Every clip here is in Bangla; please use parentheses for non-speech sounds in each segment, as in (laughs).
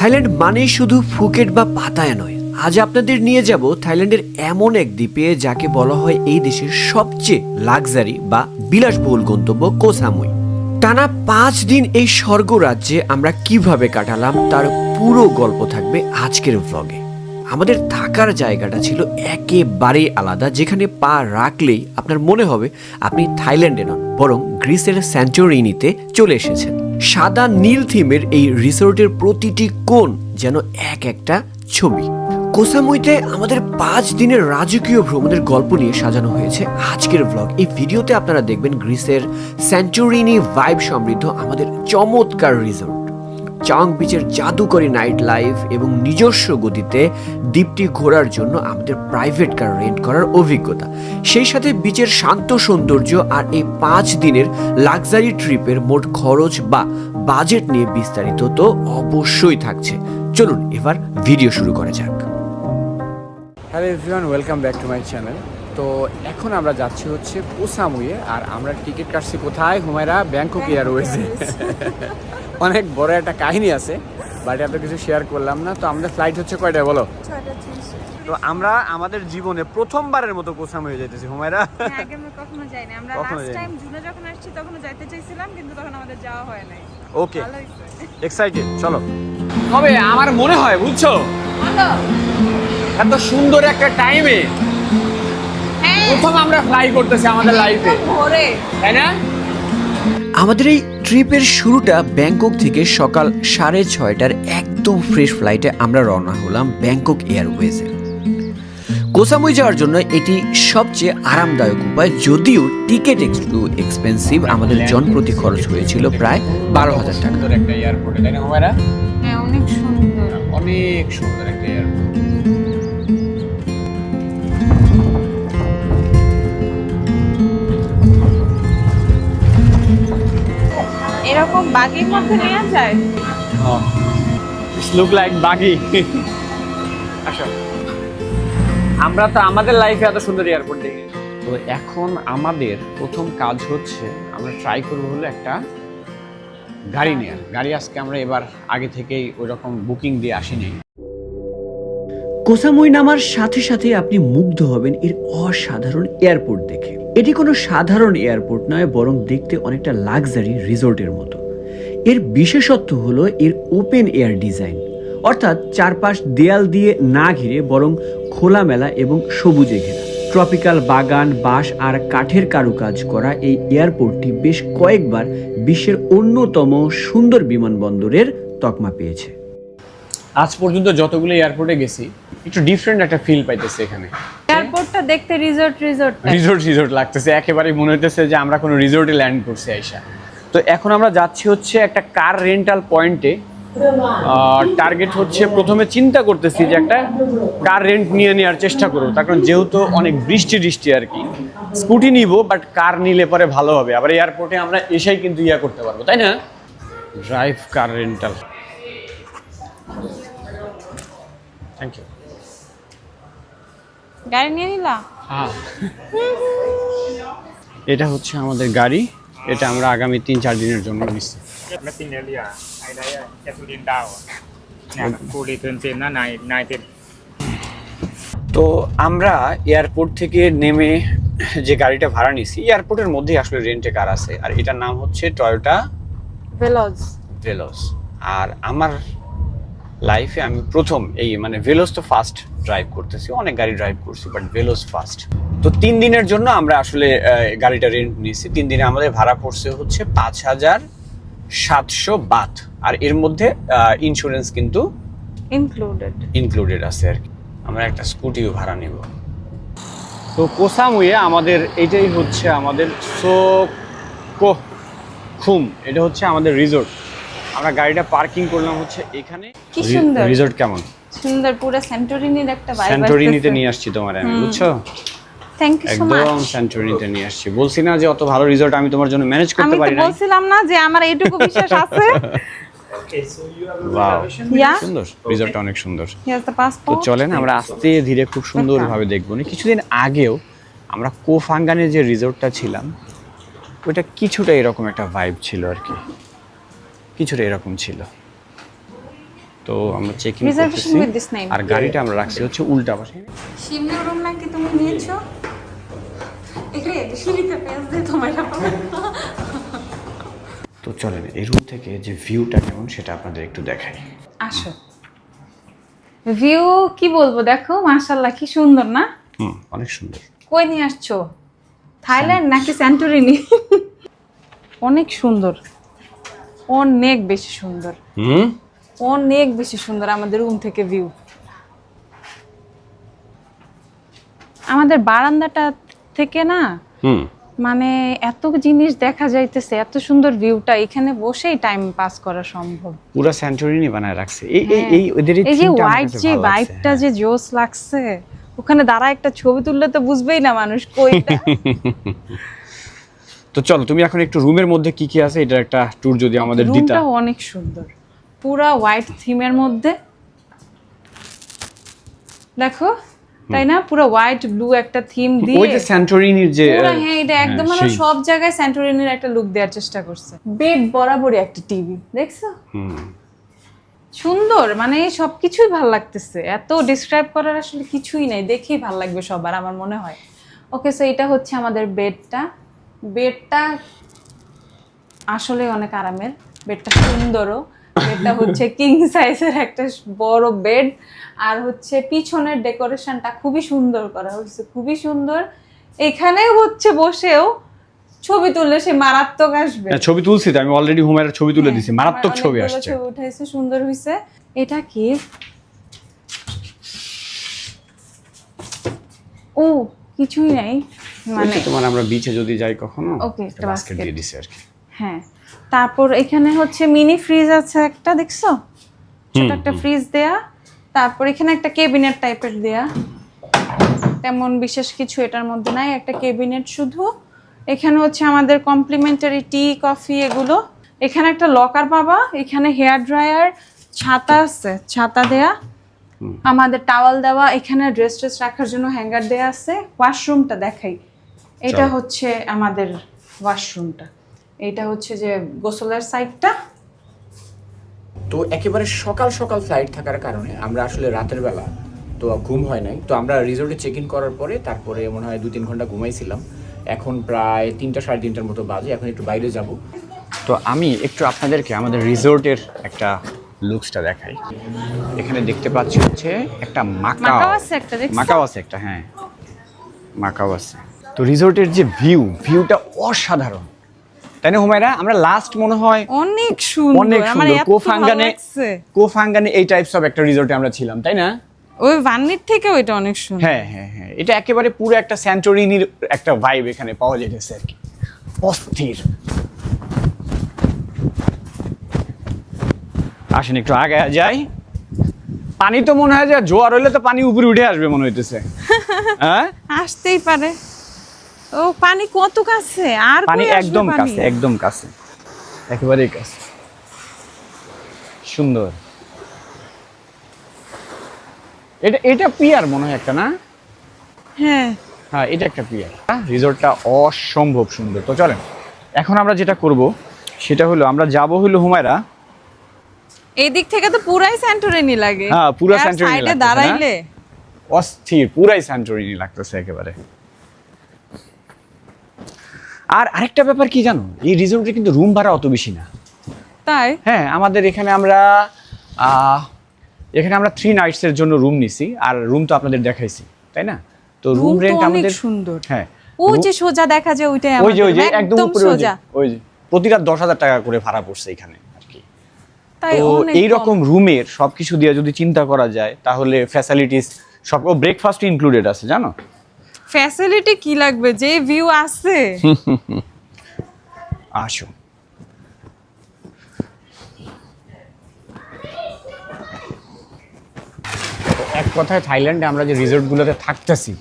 থাইল্যান্ড মানেই শুধু ফুকেট বা পাতায়া নয়। আজ আপনাদের নিয়ে যাব থাইল্যান্ডের এমন এক দ্বীপে যাকে বলা হয় এই দেশের সবচেয়ে লাক্সারি বা বিলাসবহুল গন্তব্য কোসামুই। টানা পাঁচ দিন এই স্বর্গ রাজ্যে আমরা কীভাবে কাটালাম তার পুরো গল্প থাকবে আজকের ভ্লগে আমাদের থাকার জায়গাটা ছিল একেবারেই আলাদা, যেখানে পা রাখলেই আপনার মনে হবে আপনি থাইল্যান্ডে নন, বরং গ্রিসের স্যান্টোরিনিতে চলে এসেছেন। সাদা নীল থিমের এই রিসোর্টের প্রতিটি কোণ যেন এক একটা ছবি। কোসামুইতে আমাদের পাঁচ দিনের রাজকীয় ভ্রমণের গল্প নিয়ে সাজানো হয়েছে আজকের ব্লগ এই ভিডিওতে আপনারা দেখবেন গ্রিসের স্যান্টোরিনি ভাইব সমৃদ্ধ আমাদের চমৎকার রিসোর্ট চাং বিচের জাদুকরী নাইট লাইফ এবং নিজস্ব গতিতে দ্বীপটি ঘোরার জন্য আমাদের প্রাইভেট কার রেন্ট করার অভিজ্ঞতা। সেই সাথে বিচের শান্ত সৌন্দর্য আর এই পাঁচ দিনের লাক্সারি ট্রিপের মোট খরচ বা বাজেট নিয়ে বিস্তারিত তো অবশ্যই থাকছে। চলুন এবার ভিডিও শুরু করা যাক। Hello everyone welcome back to my channel তো এখন আমরা যাচ্ছি হচ্ছে পোসামুয়ে আর আমরা টিকিট কাটছি কোথায়? হুমায়রা ব্যাংকক এয়ারওয়েজে অনেক বড় একটা কাহিনী আছে বাট এত কিছু শেয়ার করলাম না। তো আমাদের ফ্লাইট হচ্ছে কয়টায় বলো? তো আমরা আমাদের জীবনে প্রথমবারের মতো পোসামুয়ে যেতেছি হুমায়রা। হ্যাঁ, আগে আমরা কখনো যাইনি। আমরা লাস্ট টাইম জুনে যখন আসছি তখন যাইতে চাইছিলাম কিন্তু তখন আমাদের যাওয়া হয় নাই। ওকে এক্সাইটেড চলো। তবে আমার মনে হয় বুঝছ? এত সুন্দর একটা টাইমে হ্যাঁ। প্রথম আমরা ফ্লাই করতেছি আমাদের লাইফে তাই না? আমাদের এই ট্রিপের শুরুটা ব্যাংকক থেকে সকাল সাড়ে ছয়টার একদম ফ্রেশ ফ্লাইটে আমরা রওনা হলাম ব্যাংকক এয়ারওয়েজে। কোসামুই যাওয়ার জন্য এটি সবচেয়ে আরামদায়ক উপায় যদিও টিকিট একটু এক্সপেন্সিভ আমাদের জনপ্রতি খরচ হয়েছিল প্রায় বারো হাজার টাকা। একটা এয়ারপোর্টে তাই না হ্যাঁ অনেক সুন্দর। অনেক সুন্দর একটা এয়ারপোর্ট। বাগির মধ্যে নিয়ে যায়? লুক লাইক বাগি আমরা তো আমাদের লাইফে এত সুন্দর এয়ারপোর্ট দেখি। তো এখন আমাদের প্রথম কাজ হচ্ছে আমরা ট্রাই করব হলো একটা গাড়ি নেওয়ার গাড়ি আজকে আমরা এবার আগে থেকেই ওই রকম বুকিং দিয়ে আসিনি। কোসামুই নামার সাথে সাথে আপনি মুগ্ধ হবেন এর অসাধারণ এয়ারপোর্ট দেখে। এটি কোনো সাধারণ এয়ারপোর্ট নয় বরং দেখতে অনেকটা লাক্সারি রিসোর্টের মতো। এর বিশেষত্ব হলো এর ওপেন এয়ার ডিজাইন অর্থাৎ চারপাশ দেয়াল দিয়ে না ঘিরে বরং খোলামেলা এবং সবুজে ঘেরা। ট্রপিক্যাল বাগান বাঁশ আর কাঠের কারুকাজ করা এই এয়ারপোর্টটি বেশ কয়েকবার বিশ্বের অন্যতম সুন্দর বিমানবন্দরের তকমা পেয়েছে। আজ পর্যন্ত যতগুলো এয়ারপোর্টে গেছি একটু ডিফারেন্ট একটা ফিল পাইতেছে এখানে। এয়ারপোর্টটা দেখতে রিসর্ট রিসোর্ট রিসোর্ট রিসোর্ট লাগতেছে। একেবারে মনে হইতেছে যে আমরা কোনো রিসোর্টে ল্যান্ড করছি আইসা। তো এখন আমরা যাচ্ছি হচ্ছে একটা কার রেন্টাল পয়েন্টে টার্গেট হচ্ছে প্রথমে চিন্তা করতেছি যে একটা কার রেন্ট নিয়ে নেওয়ার চেষ্টা করব। তার কারণ যেহেতু অনেক বৃষ্টি বৃষ্টি আর কি। স্কুটি নিব বাট কার নিলে পরে ভালো হবে। আবার এয়ারপোর্টে আমরা এসেই কিন্তু ইয়া করতে পারব তাই না? Drive car rental thank you গাড়ি নিয়ে নিলা? হ্যাঁ। এটা হচ্ছে আমাদের গাড়ি। এটা আমরা আগামী তিন চার দিনের জন্য নিচ্ছি। তো আমরা এয়ারপোর্ট থেকে নেমে যে গাড়িটা ভাড়া নিছি এয়ারপোর্টের মধ্যে আসলে রেন্টে কার আছে। আর এটার নাম হচ্ছে টয়োটা ভেলজ ভেলজ আর আমার লাইফে আমি প্রথম এই মানে ভেলোস তো ফার্স্ট ড্রাইভ করতেছি। অনেক গাড়ি ড্রাইভ করছি বাট ভেলোস ফার্স্ট তো তিন দিনের জন্য আমরা আসলে গাড়িটা রেন্ট নিয়েছি। তিন দিনে আমাদের ভাড়া পড়ছে হচ্ছে পাঁচ হাজার সাতশো বাত। আর এর মধ্যে ইন্স্যুরেন্স কিন্তু ইনক্লুডেড ইনক্লুডেড আছে আর কি। আমরা একটা স্কুটিও ভাড়া নেব। তো কোসামুয়ে আমাদের এটাই হচ্ছে আমাদের সোকো খুম। এটা হচ্ছে আমাদের রিসোর্ট আমরা গাড়িটা পার্কিং করলাম হচ্ছে এখানে। কি সুন্দর। রিসোর্ট কেমন? সুন্দর পুরো সেন্টোরিনির একটা ভাইব স্যান্টোরিনিতে নিয়ে আসছি তোমার আমি বুঝছ? থ্যাংক ইউ সো মাচ একদম স্যান্টোরিনিতে নিয়ে আসছি। বলছি না যে অত ভালো রিসোর্ট আমি তোমার জন্য ম্যানেজ করতে আমি তো পারি না বলছিলাম না যে আমার এইটুকু বিশ্বাস আছে। সুন্দর। রিসোর্টটা অনেক সুন্দর। তো চলেন আমরা আস্তে ধীরে খুব সুন্দরভাবে দেখব। না কিছুদিন আগেও আমরা কোফাঙ্গানে যে রিসোর্টটা ছিলাম ওইটা কিছুটা এরকম একটা ভাইব ছিল আর কি। কিছুটা এরকম ছিল। তো আমরা চেক ইন this আর গাড়িটা আমরা রাখছি হচ্ছে উল্টা পাশে। শিমনের রুম নাকি তুমি নিয়েছো? এখানে সিঁড়িতে দিয়ে তোমার তো চলেন এই রুম থেকে যে ভিউটা কেমন সেটা আপনাদের একটু দেখাই। আসো। ভিউ কি বলব দেখো মাশাল্লাহ কি সুন্দর না? হুম অনেক সুন্দর। কই নিয়ে আসছো? থাইল্যান্ড নাকি স্যান্টোরিনি অনেক সুন্দর। অনেক বেশি সুন্দর। হুম? অনেক বেশি সুন্দর আমাদের রুম থেকে ভিউ আমাদের বারান্দাটা থেকে না হুম। মানে এত জিনিস দেখা যাইতেছে এত সুন্দর ভিউটা এখানে বসেই টাইম পাস করা সম্ভব। পুরো সেঞ্চুরিনি বানায় রাখছে। এই এই হ্যাঁ। এই ওদের এই যে হোয়াইট যে ভাইবটা যে জোস লাগছে ওখানে দাঁড়া একটা ছবি তুললে তো বুঝবেই না মানুষ কইটা (laughs) তো চলো তুমি এখন একটু রুমের মধ্যে কি কি আছে? এটার একটা ট্যুর যদি আমাদের দিতা। রুমটা অনেক সুন্দর। পুরা হোয়াইট থিমের মধ্যে। দেখো তাই না? পুরো হোয়াইট ব্লু একটা থিম দিয়ে ওই যে সেন্টোরিনির যে হ্যাঁ এটা একদম হ্যাঁ, মানে সব জায়গায় স্যান্টোরিনির একটা লুক দেওয়ার চেষ্টা করছে। বেড বরাবরই একটা টিভি দেখছ? হুম। সুন্দর মানে সব কিছুই ভালো লাগতেছে। এত ডিসক্রাইব করার আসলে কিছুই নাই দেখেই ভালো লাগবে সবার আমার মনে হয়। ওকে সো এটা হচ্ছে আমাদের বেডটা বেডটা আসলে অনেক আরামের বেডটা সুন্দরও। বেডটা হচ্ছে কিং সাইজের একটা বড় বেড। আর হচ্ছে পিছনের ডেকোরেশনটা খুবই সুন্দর করা হয়েছে খুবই সুন্দর। এখানে হচ্ছে বসেও ছবি তুললে সে মারাত্মক আসবে। হ্যাঁ, ছবি তুলছি তো আমি অলরেডি হুমায়রার ছবি তুলে দিছি হ্যাঁ, মারাত্মক ছবি আসছে। ছবি উঠাইছে সুন্দর হইছে এটা কি? ও কিছুই নাই। মানে তোমার আমরা বিচে যদি যাই কখনো Okay, একটা বাস্কেট দিয়ে দিছি আর কি হ্যাঁ। তারপর এখানে হচ্ছে মিনি ফ্রিজ আছে একটা দেখছ? ছোট একটা ফ্রিজ দেয়া। তারপর এখানে একটা কেবিনেট টাইপের দেয়া। তেমন বিশেষ কিছু এটার মধ্যে নাই একটা কেবিনেট শুধু। এখানে হচ্ছে আমাদের কমপ্লিমেন্টারি টি কফি এগুলো। এখানে একটা লকার পাবা এখানে হেয়ার ড্রায়ার ছাতা আছে ছাতা দেয়া। আমাদের টাওয়াল দেওয়া এখানে ড্রেস ট্রেস রাখার জন্য হ্যাঙ্গার দেয়া আছে। ওয়াশরুমটা দেখাই। এটা হচ্ছে আমাদের ওয়াশরুমটা এটা হচ্ছে যে গোসলের সাইডটা তো একেবারে সকাল সকাল ফ্লাইট থাকার কারণে আমরা আসলে রাতের বেলা তো ঘুম হয় নাই। তো আমরা রিসোর্টে চেক ইন করার পরে তারপরে মনে হয় দু তিন ঘণ্টা ঘুমাইছিলাম। এখন প্রায় তিনটা সাড়ে তিনটার মতো বাজে এখন একটু বাইরে যাব। তো আমি একটু আপনাদেরকে আমাদের রিসোর্টের একটা লুকসটা দেখাই। এখানে দেখতে পাচ্ছি হচ্ছে একটা মাকাও মাকাও। আছে একটা, মাকাও আছে একটা হ্যাঁ। মাকাও আছে। তো রিসোর্টের যে ভিউ ভিউটা অসাধারণ। তাই না হুমায়রা? আমরা লাস্ট মনে হয় অনেক সুন্দর অনেক সুন্দর। কোফাঙ্গানে কোফাঙ্গানে এই টাইপস অফ একটা রিসোর্টে আমরা ছিলাম তাই না? ওই ভান্নির থেকে ওইটা অনেক সুন্দর। হ্যাঁ হ্যাঁ হ্যাঁ। এটা একেবারে পুরো একটা স্যান্টোরিনির একটা ভাইব এখানে পাওয়া যেতেছে আর কি। অস্থির। আসেন একটু আগে যাই। পানি তো মনে হয় যে জোয়ার হইলে তো পানি উপরে উঠে আসবে মনে হইতেছে। (laughs) হ্যাঁ? আসতেই পারে। ও পানি কত কাছে? আর পানি একদম কাছে একদম কাছে। একেবারেই কাছে। সুন্দর। এটা এটা পিয়ার মনে হয় একটা না? হ্যাঁ। হ্যাঁ এটা একটা পিয়ার। রিসোর্টটা অসম্ভব সুন্দর। তো চলেন এখন আমরা যেটা করব সেটা হলো আমরা যাব হলো হুমায়রা। এই দিক থেকে তো পুরাই স্যান্টোরিনি লাগে। হ্যাঁ, পুরা স্যান্টোরিনি সাইডে দাঁড়াইলে। অস্থির পুরাই স্যান্টোরিনি লাগতেছে একেবারে। আর আরেকটা ব্যাপার কি জানো? এই রিসোর্টে কিন্তু রুম ভাড়া অত বেশি না। তাই? হ্যাঁ আমাদের এখানে আমরা এখানে আমরা থ্রি নাইটসের জন্য রুম নিছি আর রুম তো আপনাদের দেখাইছি তাই না? তো রুম রেন্ট আমাদের সুন্দর। হ্যাঁ ও room- যে সোজা দেখা যায় ওইটাই ওই যে ওই যে একদম উপরে ওই যে সোজা। ওই যে প্রতি রাত দশ হাজার টাকা করে ভাড়া পড়ছে এখানে আর কি। তাই তো এই রকম রুমের সবকিছু দিয়ে যদি চিন্তা করা যায় তাহলে ফ্যাসিলিটিস সব ব্রেকফাস্ট ইনক্লুডেড আছে জানো? ফ্যাসিলিটি কি লাগবে? যে ভিউ আছে। (laughs) আসো। এক কথায় থাইল্যান্ডে আমরা যে রিসোর্টগুলোতে থাকতেছি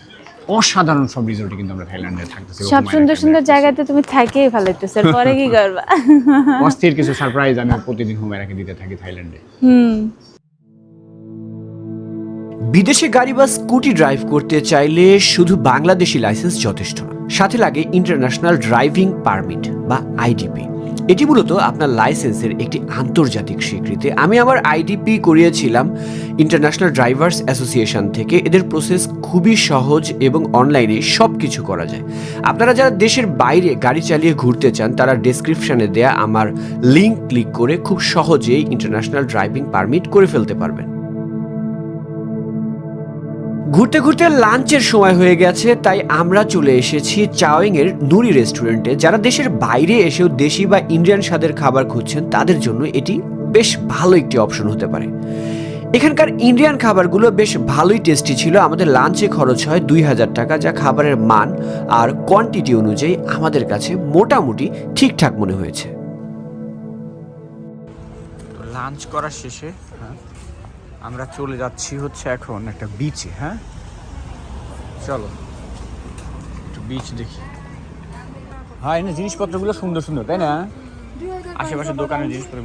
অসাধারণ সব রিসোর্টে কিন্তু আমরা থাইল্যান্ডে থাকতেছি সব সুন্দর সুন্দর জায়গাতে তুমি থাকেই ভালোইতেছো পরে কি (laughs) করবা? অস্থির কিছু সারপ্রাইজ আমি প্রতিদিন হুমায়রাকে দিতে থাকি থাইল্যান্ডে। হুম। বিদেশে গাড়ি বা স্কুটি ড্রাইভ করতে চাইলে শুধু বাংলাদেশি লাইসেন্স যথেষ্ট না। সাথে লাগে ইন্টারন্যাশনাল ড্রাইভিং পারমিট বা আইডিপি এটি মূলত আপনার লাইসেন্সের একটি আন্তর্জাতিক স্বীকৃতি। আমি আমার আইডিপি করিয়েছিলাম ইন্টারন্যাশনাল ড্রাইভার্স অ্যাসোসিয়েশন থেকে। এদের প্রসেস খুবই সহজ এবং অনলাইনে সব কিছু করা যায়। আপনারা যারা দেশের বাইরে গাড়ি চালিয়ে ঘুরতে চান, তারা ডেসক্রিপশনে দেয়া আমার লিঙ্ক ক্লিক করে খুব সহজেই ইন্টারন্যাশনাল ড্রাইভিং পারমিট করে ফেলতে পারবেন। ঘুরতে ঘুরতে লাঞ্চের সময় হয়ে গেছে, তাই আমরা চলে এসেছি চাওয়িং এর নুরি রেস্টুরেন্টে। যারা দেশের বাইরে এসেও দেশি বা ইন্ডিয়ান স্বাদের খাবার খুঁজছেন, তাদের জন্য এটি বেশ ভালো একটি অপশন হতে পারে। এখানকার ইন্ডিয়ান খাবারগুলো বেশ ভালোই টেস্টি ছিল। আমাদের লাঞ্চে খরচ হয় দুই হাজার টাকা, যা খাবারের মান আর কোয়ান্টিটি অনুযায়ী আমাদের কাছে মোটামুটি ঠিকঠাক মনে হয়েছে। লাঞ্চ করার শেষে আমরা চলে যাচ্ছি হচ্ছে এখন একটা বিচে হ্যাঁ? চলো, একটু বিচ দেখি। হ্যাঁ এনে জিনিসপত্রগুলো সুন্দর সুন্দর, তাই না? আশেপাশে দোকানের জিনিসপত্র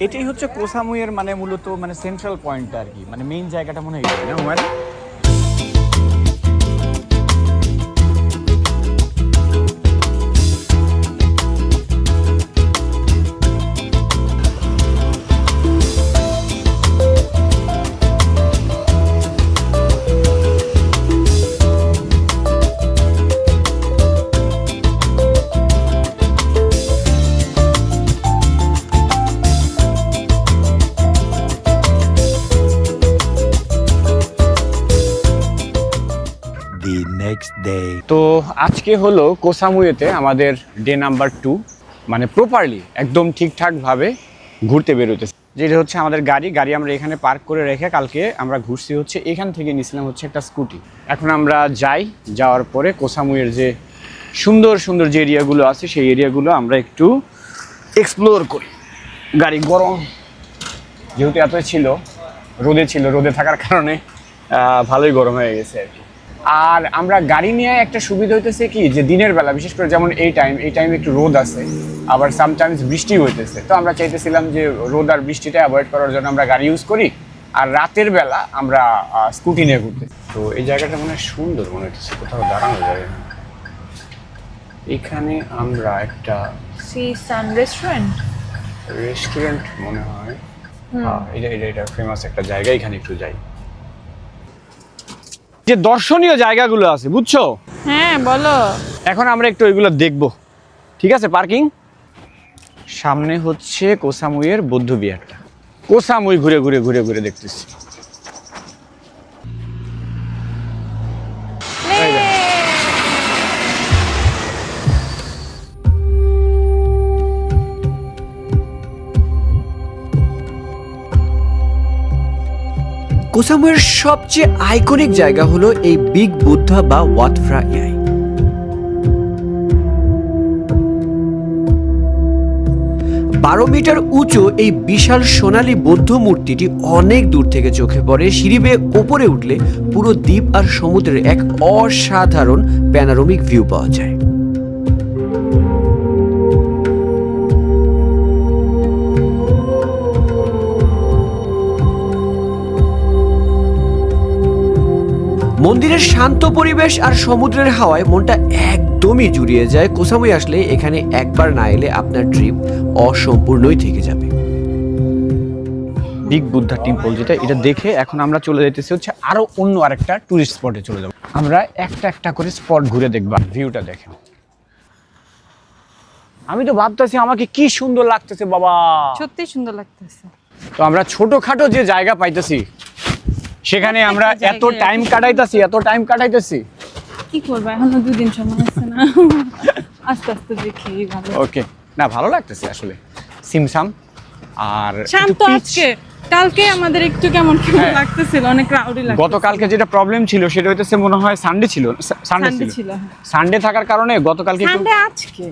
এটাই হচ্ছে কোসামুয়ের মানে মূলত মানে সেন্ট্রাল পয়েন্টটা আর কি মানে মেইন জায়গাটা মনে হয় না আজকে হলো কোসামুয়েতে আমাদের ডে নাম্বার টু মানে প্রপারলি একদম ঠিকঠাকভাবে ঘুরতে বেরোতেছে যেটা হচ্ছে আমাদের গাড়ি গাড়ি আমরা এখানে পার্ক করে রেখে কালকে আমরা ঘুরছি হচ্ছে এখান থেকে নিয়েছিলাম হচ্ছে একটা স্কুটি এখন আমরা যাই, যাওয়ার পরে কোসামুয়ের যে সুন্দর সুন্দর যে এরিয়াগুলো আছে সেই এরিয়াগুলো আমরা একটু এক্সপ্লোর করি। গাড়ি গরম, যেহেতু এত ছিল, রোদে ছিল, রোদে থাকার কারণে ভালোই গরম হয়ে গেছে আর কি। আর আমরা গাড়ি নিয়ে একটা সুবিধা হইতেছে কি যে দিনের বেলা বিশেষ করে যেমন এই টাইম এই টাইমে একটু রোদ আছে আবার সামটাইমস বৃষ্টি হইতেছে। তো আমরা চাইতেছিলাম যে রোদ আর বৃষ্টিটা অ্যাভয়েড করার জন্য আমরা গাড়ি ইউজ করি আর রাতের বেলা আমরা স্কুটি নিয়ে ঘুরতে। তো এই জায়গাটা মনে হয় সুন্দর মনে হচ্ছে কোথাও দাঁড়ানো যায় না। এখানে আমরা একটা সি সান রেস্টুরেন্ট রেস্টুরেন্ট মনে হয়। হ্যাঁ, এটা এটা এটা ফেমাস একটা জায়গা এখানে একটু যাই। যে দর্শনীয় জায়গাগুলো আছে বুঝছ? হ্যাঁ বলো। এখন আমরা একটু ওইগুলো দেখব। ঠিক আছে পার্কিং? সামনে হচ্ছে কোসামুইয়ের বৌদ্ধ বিহারটা। কোসামুই ঘুরে ঘুরে ঘুরে ঘুরে দেখতেছি। কোসামুয়ের সবচেয়ে আইকনিক জায়গা হলো এই বিগ বুদ্ধা বা ওয়াতফ্রা ইয়াই বারো মিটার উঁচু এই বিশাল সোনালী বৌদ্ধ মূর্তিটি অনেক দূর থেকে চোখে পড়ে সিঁড়ি বেয়ে ওপরে উঠলে পুরো দ্বীপ আর সমুদ্রের এক অসাধারণ প্যানারোমিক ভিউ পাওয়া যায়। মন্দিরের শান্ত পরিবেশ আর সমুদ্রের হাওয়ায় মনটা একদমই জুড়িয়ে যায়। কোসামুই আসলে এখানে একবার না এলে আপনার ট্রিপ অসম্পূর্ণই থেকে যাবে। বিগ বুদ্ধা টেম্পল যেটা এটা দেখে এখন আমরা চলে যেতেছি হচ্ছে আরও অন্য আরেকটা টুরিস্ট স্পটে চলে যাব। আমরা একটা একটা করে স্পট ঘুরে দেখবা ভিউটা দেখে। আমি তো ভাবতেছি আমাকে কি সুন্দর লাগতেছে বাবা। সত্যি সুন্দর লাগতেছে। তো আমরা ছোটখাটো যে জায়গা পাইতেছি সেখানে আমরা এত টাইম কাটাইতেছি এত টাইম কাটাইতেছি। কি করব? এখনও দুদিন সময় আছে না। আস্তে আস্তে দেখি ভালো ওকে না ভালো লাগতেছে আসলে। সিমসাম আর শান্ত আজকে। কালকে আমাদের একটু কেমন কেমন হ্যাঁ। লাগতেছিল অনেক ক্রাউডি লাগতেছিল। গতকালকে যেটা প্রবলেম ছিল সেটা হইতেছে মনে হয় সানডে ছিল সানডে ছিল। ছিল, হ্যাঁ। সানডে থাকার কারণে গতকালকে সানডে আজকে?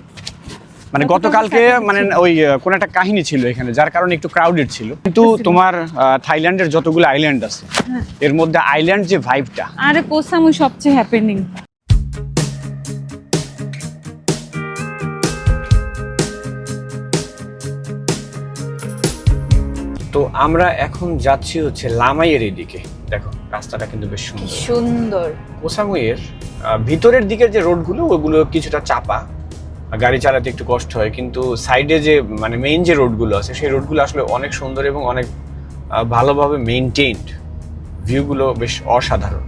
মানে গতকালকে মানে ওই কোন একটা কাহিনী ছিল এখানে যার কারণে একটু ক্রাউডেড ছিল। কিন্তু তোমার আহ, থাইল্যান্ডের যতগুলো আইল্যান্ড আছে হ্যাঁ। এর মধ্যে আইল্যান্ড যে ভাইবটা আরে কোসামুই সবচেয়ে হ্যাপেনিং তো আমরা এখন যাচ্ছি হচ্ছে লামাইয়ের এদিকে। দেখো রাস্তাটা কিন্তু বেশ সুন্দর। সুন্দর। কোসামুইয়ের আহ, ভিতরের দিকের যে রোডগুলো ওগুলো কিছুটা চাপা। গাড়ি চালাতে একটু কষ্ট হয় কিন্তু সাইডে যে মানে মেইন যে রোডগুলো আছে সেই রোডগুলো আসলে অনেক সুন্দর এবং অনেক ভালোভাবে মেনটেইনড ভিউগুলো বেশ অসাধারণ।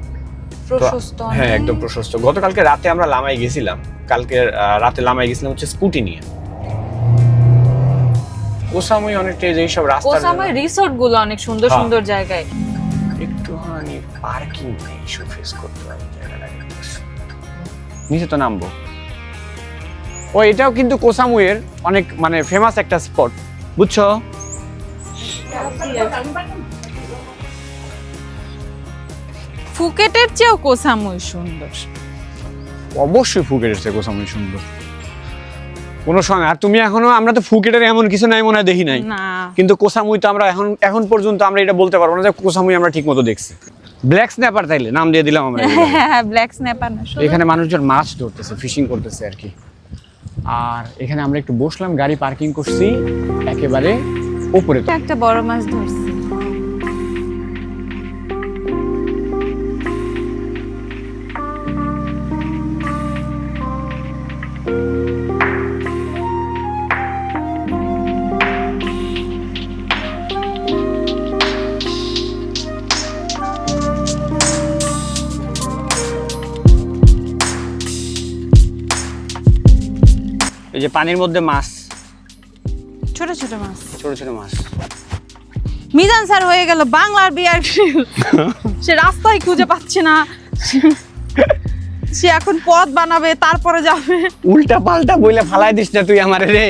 হ্যাঁ একদম প্রশস্ত। গতকালকে রাতে আমরা লামাই গেছিলাম। কালকে রাতে লামাই গেছিলাম হচ্ছে স্কুটি নিয়ে। ওসামুই অনেকটা এই এইসব রাস্তা কোসামাই রিসোর্টগুলো অনেক সুন্দর হ্যাঁ। সুন্দর জায়গায়। একটুখানি পার্কিং ইস্যু ফেস করতে পারি জায়গাটাকে নিচে তো নামবো। ও এটাও কিন্তু কোসামুয়ের অনেক মানে ফেমাস একটা স্পট বুঝছ? ফুকেটের চেয়েও কোসামুই সুন্দর। অবশ্যই ফুকেটের চেয়ে কোসামুই সুন্দর। কোনো সময় আর তুমি এখনও আমরা তো ফুকেটের এমন কিছু নাই মনে হয় দেখি নাই। কিন্তু কোসামুই তো আমরা এখন এখন পর্যন্ত আমরা এটা বলতে পারব না যে কোসামুই আমরা ঠিক মতো দেখছি। ব্ল্যাক স্ন্যাপার তাইলে নাম দিয়ে দিলাম আমরা। হ্যাঁ ব্ল্যাক স্ন্যাপার না এখানে মানুষজন মাছ ধরতেছে ফিশিং করতেছে আর কি। আর এখানে আমরা একটু বসলাম গাড়ি পার্কিং করছি একেবারে উপরে একটা বড় মাছ ধরছি। যে পানির মধ্যে মাছ। ছোট ছোট মাছ। ছোট ছোট মাছ। মিজান স্যার হয়ে গেল বাংলার বিয়ার (laughs) সে রাস্তায় খুঁজে পাচ্ছে না। সে এখন পথ বানাবে তারপরে যাবে। উল্টা পাল্টা বইলে ফালাই দিস না তুই আমারে রে।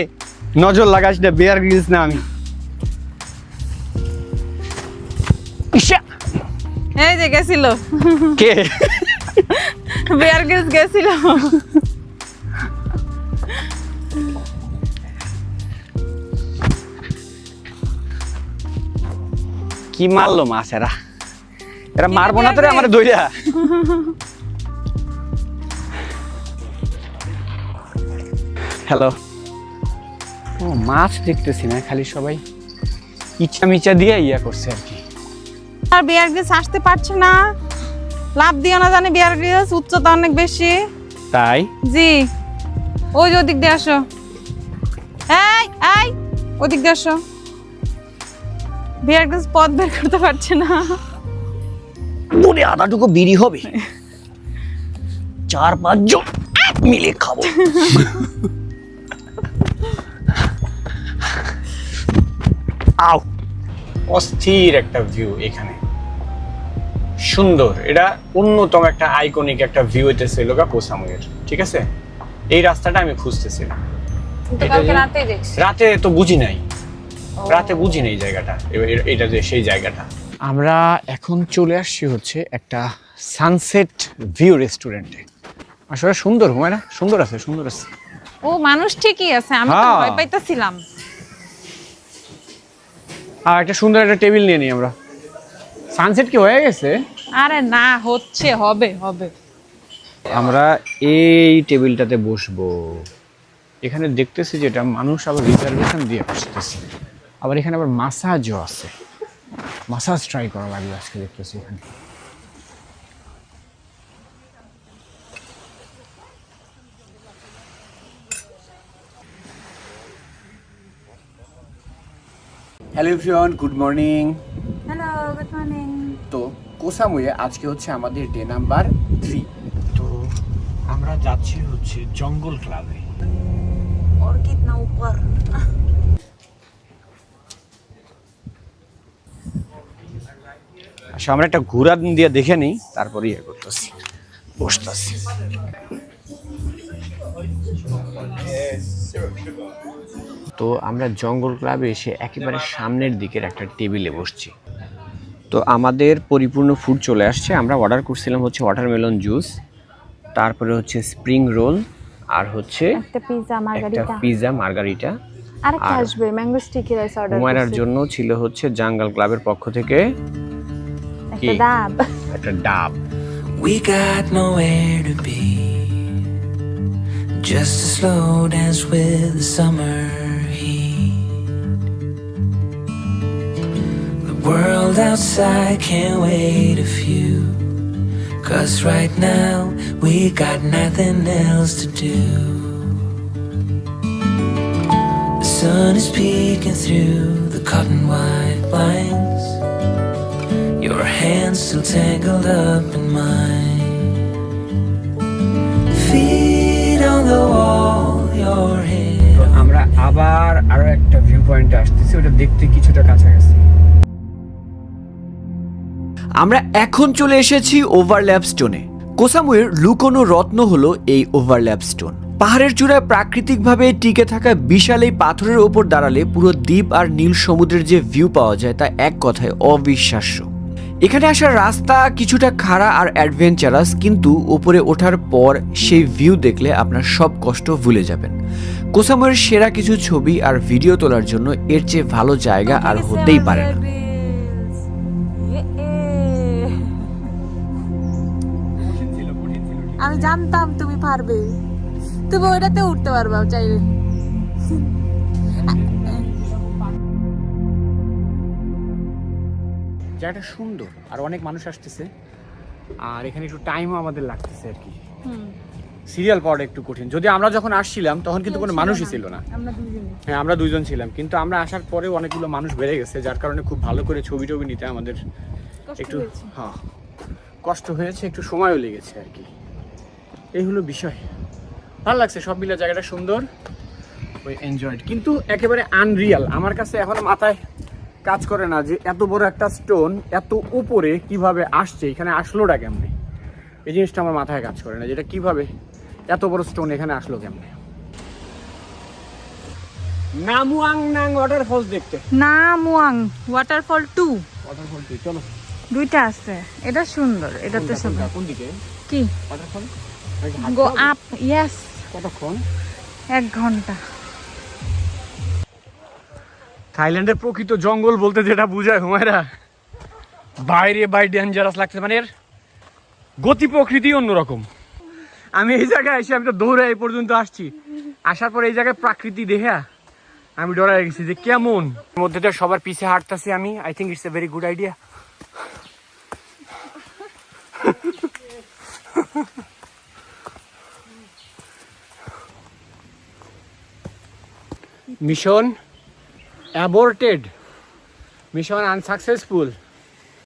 নজর লাগাস না বেয়ার গ্রিলস না আমি। এই যে গেছিল। কে? বিয়ার গ্রিলস গেছিল। কি মারলো মাছ এরা এরা মারবো না তোরে আমার দইরা। হ্যালো। ও মাছ দেখতেছি না খালি সবাই। ইচ্ছা মিচা দিয়ে ইয়া করছে আর কি। আর বিয়ার গ্রিলস আসতে পারছে না। লাভ দিও না জানি বিয়ার গ্রিলস উচ্চতা অনেক বেশি। তাই? জি। ওই যে ওদিক দিয়ে আসো। এই এই ওদিক দিয়ে আসো। বিয়ার গ্রিলস পথ বের করতে পারছে না। মনে আধাটুকু বিড়ি হবে। চার পাঁচজন মিলে খাব। আও অস্থির একটা ভিউ এখানে। সুন্দর এটা অন্যতম একটা আইকনিক একটা ভিউ এটা ছিল গা কোসামুয়ের ঠিক আছে? এই রাস্তাটা আমি খুঁজতেছিলাম। রাতে তো বুঝি নাই। রাতে বুঝি নাই জায়গাটা এটা যে সেই জায়গাটা। আমরা এখন চলে আসছি হচ্ছে একটা সানসেট ভিউ রেস্টুরেন্টে। আসলে সুন্দর হুমায়রা সুন্দর আছে সুন্দর আছে। ও মানুষ ঠিকই আছে আমি তো হ্যাঁ। ভয় পাইতেছিলাম। আর একটা সুন্দর একটা টেবিল নিয়ে নিই আমরা। সানসেট কি হয়ে গেছে? আরে না হচ্ছে হবে হবে। আমরা এই টেবিলটাতে বসবো। এখানে দেখতেছি যেটা মানুষ আবার রিজার্ভেশন দিয়ে বসতেছে আবার এখানে আবার মাসাজও আছে মাসাজ ট্রাই করা লাগবে আজকে দেখতেছি এখানে hello everyone good morning hello good morning তো কোসামুয়ে আজকে হচ্ছে আমাদের ডে নাম্বার থ্রি তো আমরা যাচ্ছি হচ্ছে জঙ্গল ক্লাবে और कितना ऊपर আচ্ছা আমরা একটা ঘোরা দিয়ে দেখে নিই তারপরে ইয়ে করতেছি বসতেছি। তো আমরা জঙ্গল ক্লাবে এসে একেবারে সামনের দিকের একটা টেবিলে বসছি। তো আমাদের পরিপূর্ণ ফুড চলে আসছে আমরা অর্ডার করছিলাম হচ্ছে ওয়াটারমেলন জুস তারপরে হচ্ছে স্প্রিং রোল আর হচ্ছে একটা একটা মার্গারিটা পিৎজা মার্গারিটা আর একটা আর- আসবে ম্যাঙ্গো স্টিকি রাইস অর্ডার হুমায়রার জন্য ছিল হচ্ছে জাঙ্গল ক্লাবের পক্ষ থেকে একটা? ডাব একটা ডাব We got nowhere to be. Just a slow dance with the summer heat. The world outside can't wait a few. Cause right now we got nothing else to do. Sun is peeking through the cotton white blinds. Your hands still tangled up in mine. Feet on the wall, your head. আমরা আবার আরও একটা ভিউ পয়েন্টে আসতেছি ওটা দেখতে কিছুটা কাছাকাছি আমরা এখন চলে এসেছি ওভারল্যাপ স্টোনে কোসামুয়ের লুকোনো রত্ন হলো এই ওভারল্যাপ স্টোন পাহাড়ের চূড়ায় প্রাকৃতিকভাবে টিকে থাকা বিশাল এই পাথরের ওপর দাঁড়ালে পুরো দ্বীপ আর নীল সমুদ্রের যে ভিউ পাওয়া যায় তা এক কথায় অবিশ্বাস্য। এখানে আসার রাস্তা কিছুটা খাড়া আর অ্যাডভেঞ্চারাস কিন্তু ওপরে ওঠার পর সেই ভিউ দেখলে আপনার সব কষ্ট ভুলে যাবেন। কোসামুয়ের সেরা কিছু ছবি আর ভিডিও তোলার জন্য এর চেয়ে ভালো জায়গা আর হতেই পারে না। আমি জানতাম তুমি পারবে। তুমি ওইটাতে উঠতে পারবা চাইলে। জায়গাটা সুন্দর আর অনেক মানুষ আসতেছে আর এখানে একটু টাইমও আমাদের লাগতেছে আর কি। সিরিয়াল পাওয়াটা একটু কঠিন। যদি আমরা যখন আসছিলাম তখন কিন্তু কোনো মানুষই ছিল না। হ্যাঁ আমরা দুইজন ছিলাম কিন্তু আমরা আসার পরেও অনেকগুলো মানুষ বেড়ে গেছে যার কারণে খুব ভালো করে ছবি টবি নিতে আমাদের একটু হ্যাঁ কষ্ট হয়েছে একটু সময়ও লেগেছে আর কি। এই হলো বিষয়। ভালো লাগছে সব মিলে জায়গাটা সুন্দর। ওই এনজয়েড কিন্তু একেবারে আনরিয়াল আমার কাছে এখন মাথায় কাজ করে না যে এত বড় একটা স্টোন এত উপরে কীভাবে আসছে এখানে আসলোটা কেমনে? এই জিনিসটা আমার মাথায় কাজ করে না যেটা কীভাবে এত বড় স্টোন এখানে আসলো কেমনে। নামুয়াং নাং ওয়াটারফলস দেখতে। না মুয়াং ওয়াটারফল টু ওয়াটারফল চলো। দুইটা আছে। এটা সুন্দর এটাতে সব? কোন দিকে? কি? ওয়াটারফল গো আপ ইয়েস কতক্ষণ? এক ঘণ্টা। থাইল্যান্ডের প্রকৃত জঙ্গল বলতে যেটা বোঝায় হুমায়রা বাইরে বাই ডেঞ্জারাস লাগছে মানে এর গতি প্রকৃতি অন্যরকম। আমি এই জায়গায় এসে আমি তো দৌড়ে এই পর্যন্ত আসছি। আসার পর এই জায়গায় প্রাকৃতি দেখে আমি ডরাই গেছি যে কেমন। এর মধ্যে তো সবার পিছে হাঁটতেছি আমি। I think it's a very good idea mission aborted mission unsuccessful.